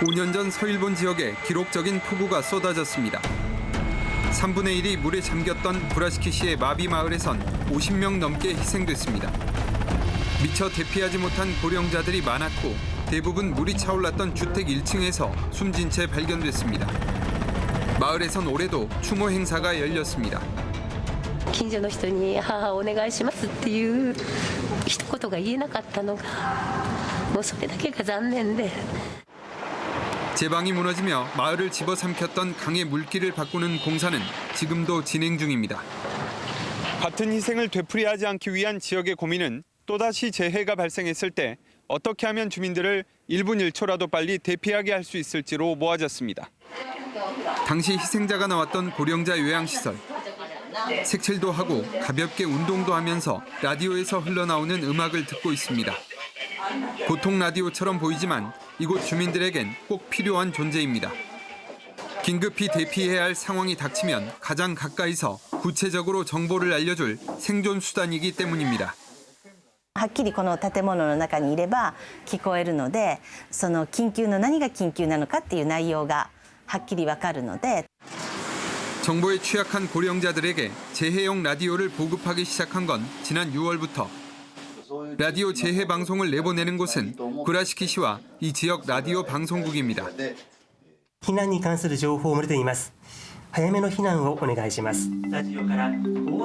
5년 전 서일본 지역에 기록적인 폭우가 쏟아졌습니다. 3분의 1이 물에 잠겼던 구라시키시의 마비 마을에선 50명 넘게 희생됐습니다. 미처 대피하지 못한 고령자들이 많았고 대부분 물이 차올랐던 주택 1층에서 숨진 채 발견됐습니다. 마을에선 올해도 추모 행사가 열렸습니다.近所の人に母お願いしますっていう一言が言えなかったのがもうそれだけが残念で 제방이 무너지며 마을을 집어삼켰던 강의 물길을 바꾸는 공사는 지금도 진행 중입니다. 같은 희생을 되풀이하지 않기 위한 지역의 고민은 또다시 재해가 발생했을 때 어떻게 하면 주민들을 1분 1초라도 빨리 대피하게 할 수 있을지로 모아졌습니다. 당시 희생자가 나왔던 고령자 요양시설. 색칠도 하고 가볍게 운동도 하면서 라디오에서 흘러나오는 음악을 듣고 있습니다. 보통 라디오처럼 보이지만 이곳 주민들에겐 꼭 필요한 존재입니다. 긴급히 대피해야 할 상황이 닥치면 가장 가까이서 구체적으로 정보를 알려줄 생존 수단이기 때문입니다. はっきりこの建物の中にいれば聞こえるのでその緊急の何が緊急なのかっていう内容がはっきりわかるので 정보에 취약한 고령자들에게 재해용 라디오를 보급하기 시작한 건 지난 6월부터 라디오 재해 방송을 내보내는 곳은 구라시키시와 이 지역 라디오 방송국입니다. 避難に関する情報も出ています早めの避難をお願いしますラジオから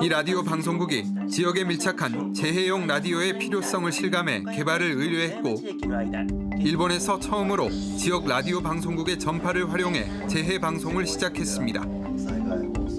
이 라디오 방송국이 지역에 밀착한 재해용 라디오의 필요성을 실감해 개발을 의뢰했고 駅の間 일본에서 처음으로 지역 라디오 방송국의 전파를 활용해 재해 방송을 시작했습니다.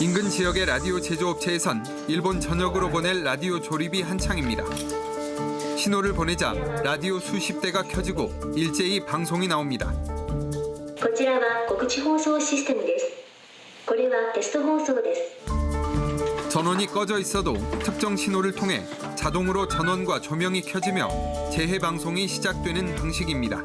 인근 지역의 라디오 제조업체에선 일본 전역으로 보낼 라디오 조립이 한창입니다. 신호를 보내자 라디오 수십 대가 켜지고 일제히 방송이 나옵니다. こちらは告知放送システムです。これはテスト放送です。 전원이 꺼져 있어도 특정 신호를 통해 자동으로 전원과 조명이 켜지며 재해 방송이 시작되는 방식입니다.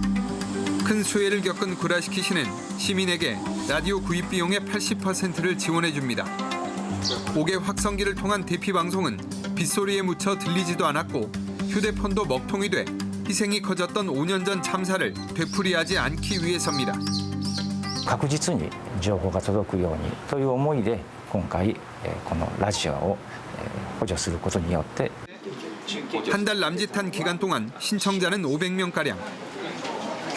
큰 수혜를 겪은 구라시키시는 시민에게 라디오 구입 비용의 80%를 지원해 줍니다. 5개 확성기를 통한 대피 방송은 빗소리에 묻혀 들리지도 않았고 휴대폰도 먹통이 돼 희생이 커졌던 5년 전 참사를 되풀이하지 않기 위해서입니다. 確実に情報が届くようにという思いで今回えーこのラジオをえー補助することによって 한 달 남짓한 기간 동안 신청자는 500명가량.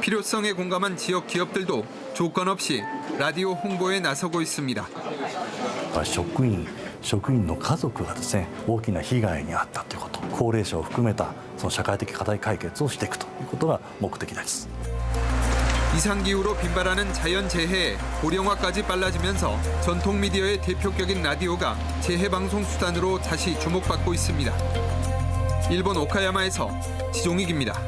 필요성에 공감한 지역 기업들도 조건 없이 라디오 홍보에 나서고 있습니다. 職員職員の家族がですね大きな被害に遭ったということ高齢者を含めたその社会的課題解決をしていくということが目的です 이상기후로 빈발하는 자연재해에 고령화까지 빨라지면서 전통 미디어의 대표격인 라디오가 재해방송 수단으로 다시 주목받고 있습니다. 일본 오카야마에서 지종익입니다.